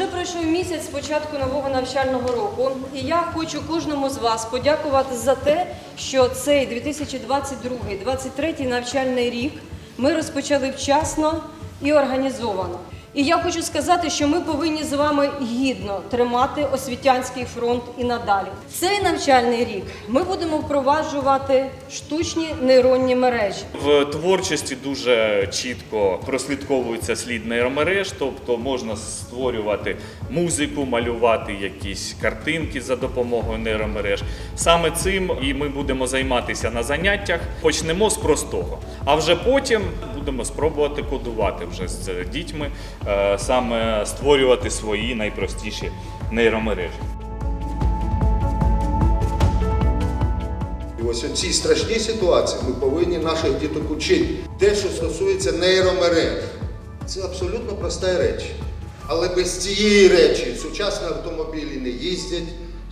пройшов місяць з початку нового навчального року, і я хочу кожному з вас подякувати за те, що цей 2022-2023 навчальний рік ми розпочали вчасно і організовано. І я хочу сказати, що ми повинні з вами гідно тримати освітянський фронт і надалі. Цей навчальний рік ми будемо впроваджувати штучні нейронні мережі. В творчості дуже чітко прослідковується слід нейромереж, тобто можна створювати музику, малювати якісь картинки за допомогою нейромереж. Саме цим і ми будемо займатися на заняттях. Почнемо з простого, а вже потім будемо спробувати кодувати вже з дітьми, саме створювати свої найпростіші нейромережі. І ось у цій страшній ситуації ми повинні наших діток учити. Те, що стосується нейромереж, це абсолютно проста реч. Але без цієї речі сучасні автомобілі не їздять,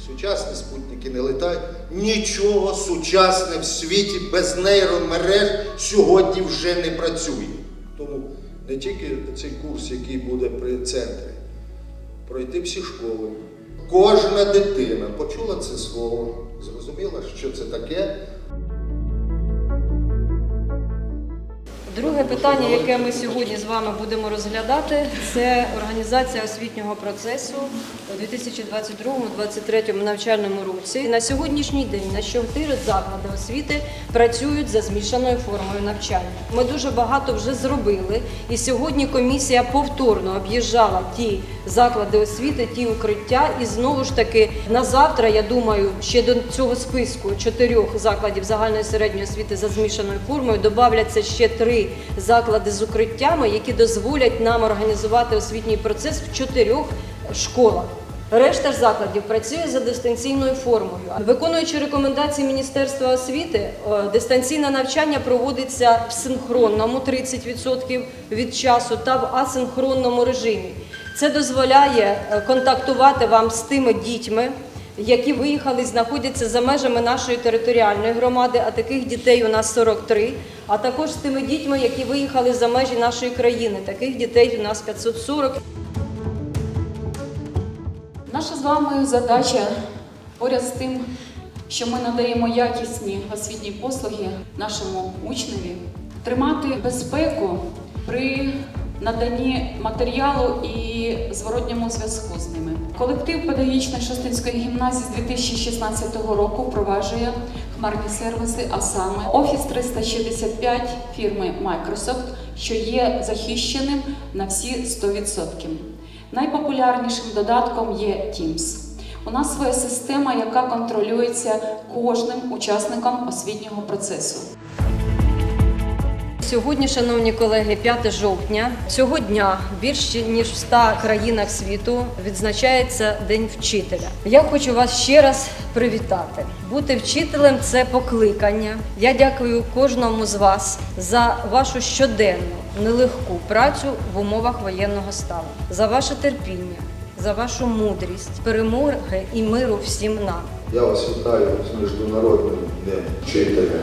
сучасні спутники не летають. Нічого сучасне в світі без нейромереж сьогодні вже не працює. Не тільки цей курс, який буде при центрі, пройти всі школи. Кожна дитина почула це слово, зрозуміла, що це таке. Друге питання, яке ми сьогодні з вами будемо розглядати, це організація освітнього процесу у 2022-2023 навчальному році. На сьогоднішній день на чотири заклади освіти працюють за змішаною формою навчання. Ми дуже багато вже зробили, і сьогодні комісія повторно об'їжджала ті заклади освіти, ті укриття. І знову ж таки на завтра, я думаю, ще до цього списку чотирьох закладів загальної середньої освіти за змішаною формою додавляться ще три заклади з укриттями, які дозволять нам організувати освітній процес в чотирьох школах. Решта закладів працює за дистанційною формою. Виконуючи рекомендації Міністерства освіти, е, дистанційне навчання проводиться в синхронному 30% від часу та в асинхронному режимі. Це дозволяє е, контактувати вам з тими дітьми, які виїхали і знаходяться за межами нашої територіальної громади, а таких дітей у нас 43, а також з тими дітьми, які виїхали за межі нашої країни. Таких дітей у нас 540. Наша з вами задача поряд з тим, що ми надаємо якісні освітні послуги нашому учневі, тримати безпеку при наданні матеріалу і зворотньому зв'язку з ними. Колектив педагогічної Шостинської гімназії з 2016 року впроваджує хмарні сервіси, а саме Office 365 фірми Microsoft, що є захищеним на всі 100%. Найпопулярнішим додатком є Teams. У нас своя система, яка контролюється кожним учасником освітнього процесу. Сьогодні, шановні колеги, 5 жовтня. Цього дня більш ніж в 100 країнах світу відзначається День вчителя. Я хочу вас ще раз привітати. Бути вчителем це покликання. Я дякую кожному з вас за вашу щоденну нелегку працю в умовах воєнного стану, за ваше терпіння, за вашу мудрість, перемоги і миру всім нам. Я вас вітаю з Міжнародним днем вчителя.